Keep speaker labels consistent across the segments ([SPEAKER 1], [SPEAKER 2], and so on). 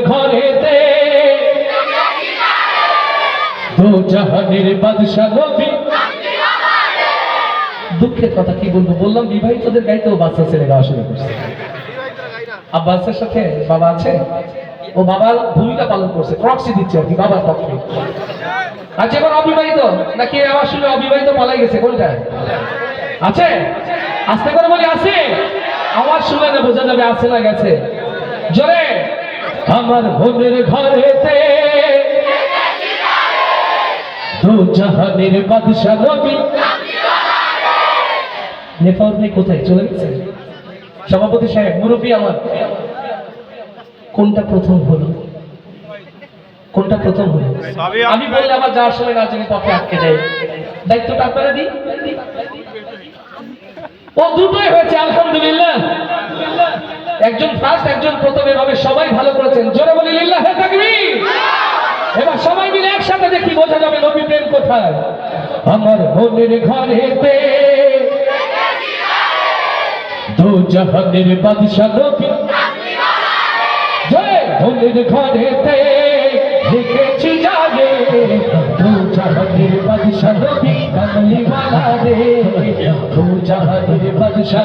[SPEAKER 1] ঘরেতে। দু জাহানের নবী। দুঃখের কথা কি বলব? বললাম বিবাহিতদের গাইতেও বাচ্চা ছেলে গাওয়া শুরু করছে। আব্বাসের সাথে বাবা আছে। ও বাবার ভূমিকা পালন করছে প্রক্সি দিচ্ছে আর কি, বাবার পক্ষে। অবিবাহিত, নাকি আমার শুনে অবিবাহিত পালাই গেছে, কোনটা? আছে? আস্তে করে বলি, আছে। আমার শুনে না, বোঝা যাবে, আছে না গেছে। জোরে। আমার মনের ঘরেতে। দু জাহানের বাদশা নবী। ভাই কোথায়? চলে গেছে? সভাপতি সাহেব মুরব্বী আমার। কোনটা প্রথম হলো? কোনটা প্রথম হলো? আমি বললে আমার না জানি পথে আটকে দেয়। দায়িত্বটা আপনারা দিই ও দুটোই হয়েছে আলহামদুলিল্লাহ। একজন ফার্স্ট একজন প্রথম, এভাবে সবাই ভালো করেছেন। জোরে বলি, লিল্লাহ তাকবীর। এবার সবাই মিলে একসাথে দেখি বোঝা যাবে নবী প্রেম কোথায়। আমার মনের ঘরেতে দু জাহানের বাদশা ঘরেতে লিখেছি জাগে দু জাহানের বাদশা দু জাহানের বাদশা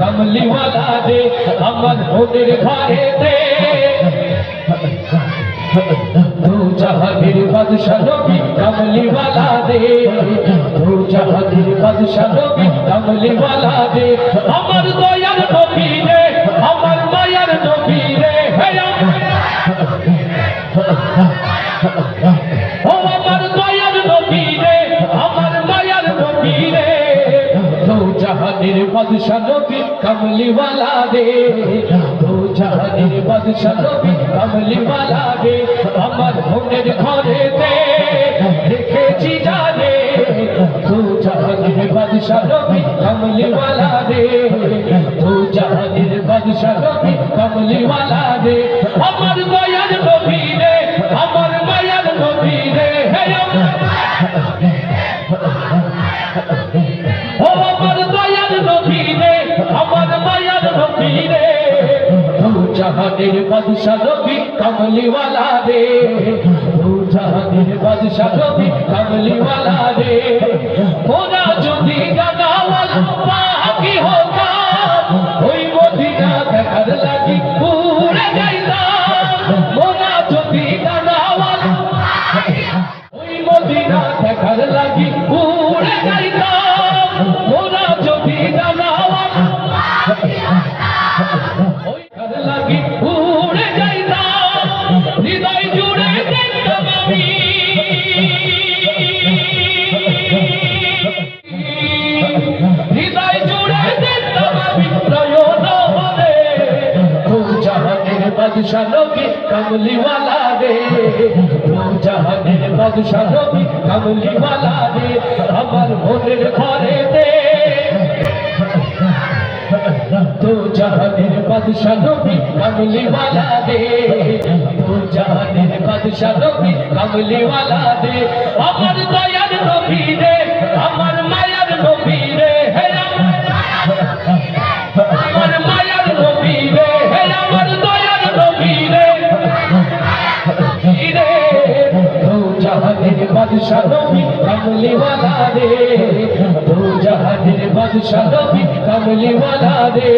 [SPEAKER 1] কমলি ওয়ালা রে আমার মনের ঘরেতে দু। জাহানের বাদশা নবী, কমলি ওয়ালা রে দু জাহানের বাদশা নবী, কমলি ওয়ালা রে আমার দয়ার জাহানের বাদশা নবী কমলি ওয়ালা রে। দু জাহানের বাদশা নবী কমলি ওয়ালা রে। আমার মনের ঘরেতে রেখেছি জানে। দু জাহানের বাদশা নবী কমলি ওয়ালা রে। দু জাহানের বাদশা নবী কমলি ওয়ালা রে। আমার দয়ার নবী রে, আমার মায়ার নবী রে। হে আমার জাহানের বাদশা নবী কমলি ওয়ালা রে। দু জাহানের বাদশা নবী কমলি ওয়ালা রে। ওরা যদি পাকি হতাম, ওই মদিনা দেখার লাগি পুরে ওরা যদি ওই মদিনা দেখার লাগি যাইতাম। ওরা জাহানের নবী কমলি রে। জাহানের বাদশা নবী কমলি রে। আমার মনের ঘরেতে দু। জাহানের বাদশা নবী কমলি রে। দু জাহানের বাদশা নবী কমলি রে। আমার দয়ার নবী রে, আমার মায়ার জাহানের বাদশা নবী কমলি ওয়ালা রে।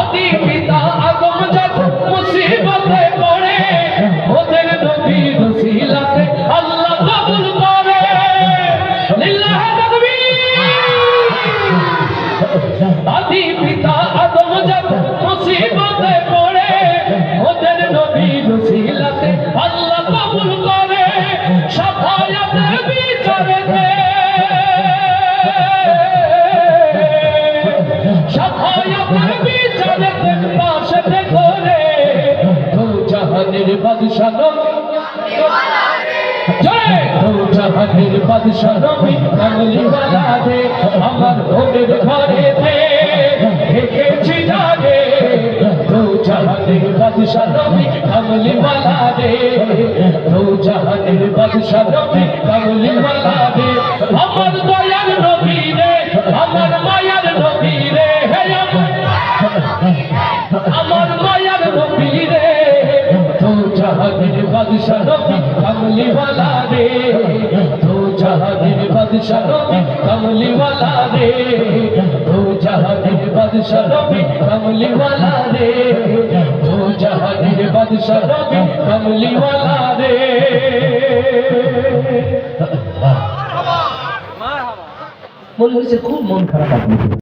[SPEAKER 1] আদি পিতা আগম যত মুসিবতে পড়ে, ওদের নবী রসিলাতে আল্লাহ কবুল করে। লিল্লাহ তাকবীর। আদি জাহানের বাদশা নবী জাহানের বাদশা নবী কমলি ওয়ালা রে আমার মনের ঘরেতে দেখেছি জাগে দু জাহানের বাদশা নবী কমলি ওয়ালা রে দু জাহানের বাদশা নবী জাহানের বাদশা নবী কমলি ওয়ালা রে। দো জাহানের বাদশা নবী কমলি ওয়ালা রে। দো জাহানের বাদশা নবী কমলি ওয়ালা রে
[SPEAKER 2] মনে হয়েছে খুব মন খারাপ আপনি